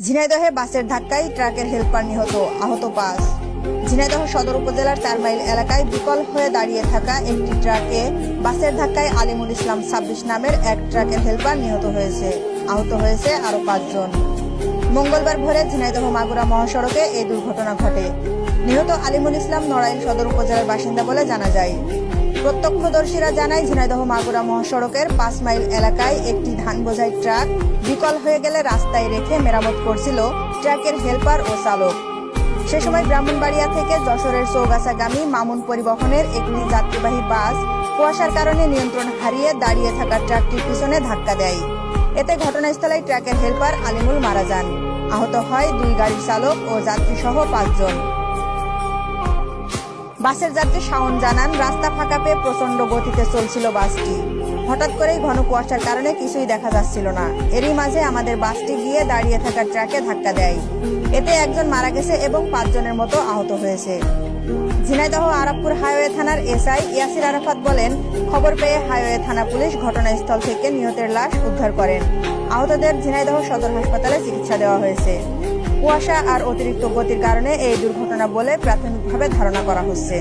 ঝিনাইদহে বাসের ধাক্কায় ট্রাকের হেলপার নিহত, আহত পাঁচ। ঝিনাইদহ সদর উপজেলার চার মাইল এলাকায় বিকল হয়ে দাঁড়িয়ে থাকা একটি ট্রাকে বাসের ধাক্কায় আলিমুল ইসলাম ছাব্বিশ নামের এক ট্রাকের হেলপার নিহত হয়েছে। আহত হয়েছে আরও পাঁচজন। মঙ্গলবার ভোরে ঝিনাইদহ মাগুরা মহাসড়কে এই দুর্ঘটনা ঘটে। নিহত আলিমুল ইসলাম নড়াইল সদর উপজেলার বাসিন্দা বলে জানা যায়। প্রত্যক্ষদর্শীরা জানায়, ঝিনাইদহ মাগুরা মহাসড়কের পাঁচ মাইল এলাকায় একটি ধান বোঝাই ট্রাক বিকল হয়ে গেলে রাস্তায় রেখে মেরামত করছিল ট্রাকের হেলপার ও চালক। সে সময় ব্রাহ্মণবাড়িয়া থেকে যশোরের চৌগাছাগামী মামুন পরিবহনের একটি যাত্রীবাহী বাস কুয়াশার কারণে নিয়ন্ত্রণ হারিয়ে দাঁড়িয়ে থাকা ট্রাকটির পিছনে ধাক্কা দেয়। এতে ঘটনাস্থলে ট্রাকের হেলপার আলিমুল মারা যান। আহত হয় দুই গাড়ির চালক ও যাত্রী সহ পাঁচজন। বাসের যাত্রী শাওন জানান, রাস্তা ফাঁকা পেয়ে প্রচণ্ড গতিতে চলছিল বাসটি। হঠাৎ করেই ঘন কুয়াশার কারণে কিছুই দেখা যাচ্ছিল না। এরই মাঝে আমাদের বাসটি গিয়ে দাঁড়িয়ে থাকা ট্রাকে ধাক্কা দেয়। এতে একজন মারা গেছে এবং পাঁচজনের মতো আহত হয়েছে। ঝিনাইদহ আরাবপুর হাইওয়ে থানার এসআই ইয়াসির আরাফাত বলেন, খবর পেয়ে হাইওয়ে থানা পুলিশ ঘটনাস্থল থেকে নিহতের লাশ উদ্ধার করেন। আহতদের ঝিনাইদহ সদর হাসপাতালে চিকিৎসা দেওয়া হয়েছে। কুয়াশা আর অতিরিক্ত গতির কারণে এই দুর্ঘটনা বলে প্রাথমিকভাবে ধারণা করা হচ্ছে।